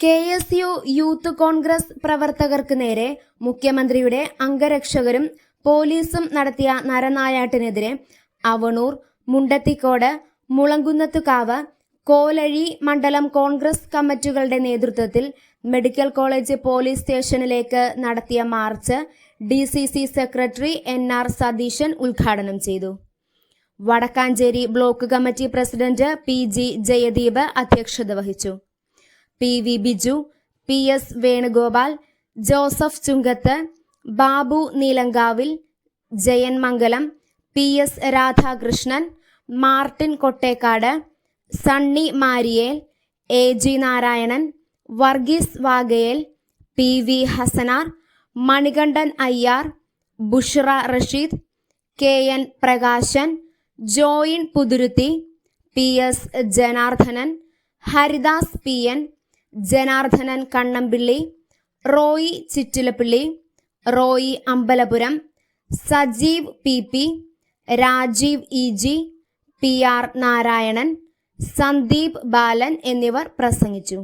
K S U youth Congress പ്രവർത്തകർക്ക് നേരെ മുഖ്യമന്ത്രിയുടെ അംഗരക്ഷകരും പോലീസും നടത്തിയ നരനായാട്ടിനെതിരെ അവണൂർ മുണ്ടത്തിക്കോട് മുളങ്കുന്നത്തുകാവ് കോലഴി മണ്ഡലം കോൺഗ്രസ് കമ്മിറ്റികളുടെ നേതൃത്വത്തിൽ മെഡിക്കൽ കോളേജ് പോലീസ് സ്റ്റേഷനിലേക്ക് നടത്തിയ march D C C secretary N R Satheeshan ഉദ്ഘാടനം ചെയ്തു. Vadakkanchery block committee president P G Jayadeep അധ്യക്ഷത വഹിച്ചു. P V Biju P S Venugopal Joseph Chungath Babu Neelankavil Jayan Mangalam P S Radhakrishnan Martin Kottekkad Sunny Mariyel A G Narayanan Varghese Vagayel P V Hassanar Manikandan Ayyar Bushra Rasheed K N Prakashan Joyin Puthuruthy P S Janardhanan Haridas P N Janardhanan Kannampilly Roy Chittilappilly Roy Ambalapuram Sajeev P P Rajeev E G P R Narayanan Sandeep Balan എന്നിവർ പ്രസംഗിച്ചു.